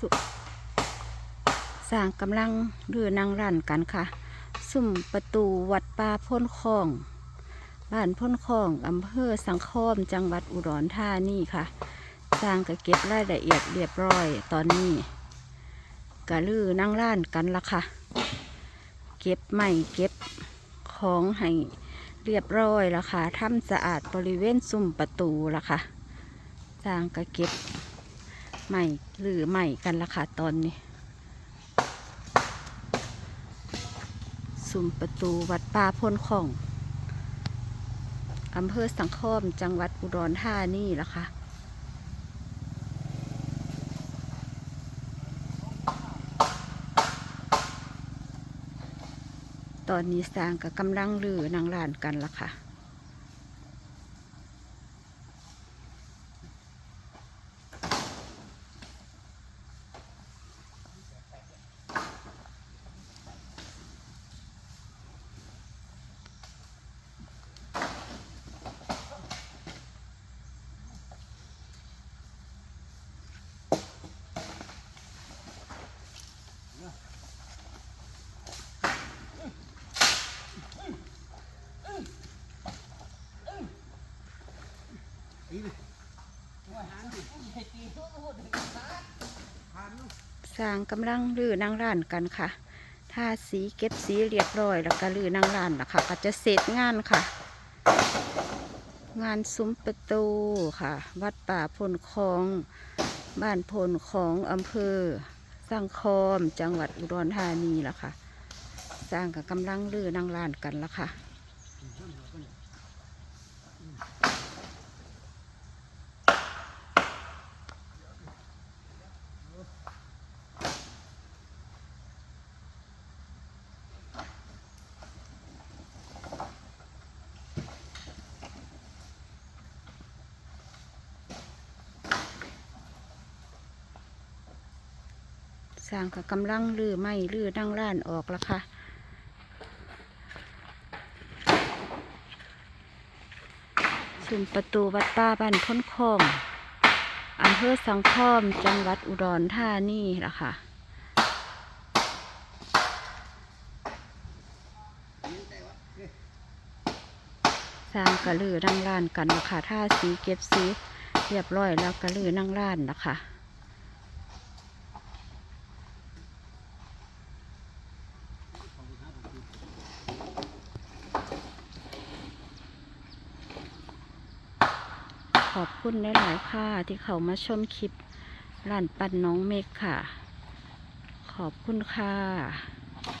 สุสร้างกำลังเรือนางรันกันค่ะ สุ่มประตูวัดป่าพ้นคลองบ้านพ้นคลองอำเภอสังคมจังหวัดอุดรธานีค่ะ สร้างก็เก็บรายละเอียดเรียบร้อยตอนนี้กะลือนั่งร้านกันละค่ะ เก็บไม้เก็บของให้เรียบร้อยล้วค่ะทำสะอาดบริเวณซุ้มประตูละค่ะ สร้างก็เก็บ ไม้หรือไม้กันละค่ะตอนนี้ซุ้มประตูวัดป่าพ้นของอำเภอสังคมจังหวัดอุดรธานีละค่ะตอนนี้สร้างกับกำลังลือนางลานกันละค่ะ สร้างกำลังลือนางร้านกันค่ะทาสีเก็บสีเรียบร้อยแล้วก็ลือนางร้านนะคะก็จะเสร็จงานค่ะ งานซุ้มประตูค่ะ วัดป่าพลคลองบ้านพลของอำเภอสร้างคอมจังหวัดอุดรธานีและค่ะ สร้างกับกำลังลือนางร้านกันและค่ะ สร้างกับกำลังลือไม่ลือนั่งร้านออกแล้วค่ะสุ่มประตูวัดป้าบ้านพ้นคลองอำเภอสังคอมจังหวัดอุดรธานีละค่ะสร้างกระลือนั่งร้านกันนะคะท่าสีเก็บสีเรียบร้อยแล้วกระลือนั่งร้านนะคะ ขอบคุณหลายๆค่ะที่เขามาชมคลิปร้านปั่นน้องเมกค่ะ ขอบคุณค่ะ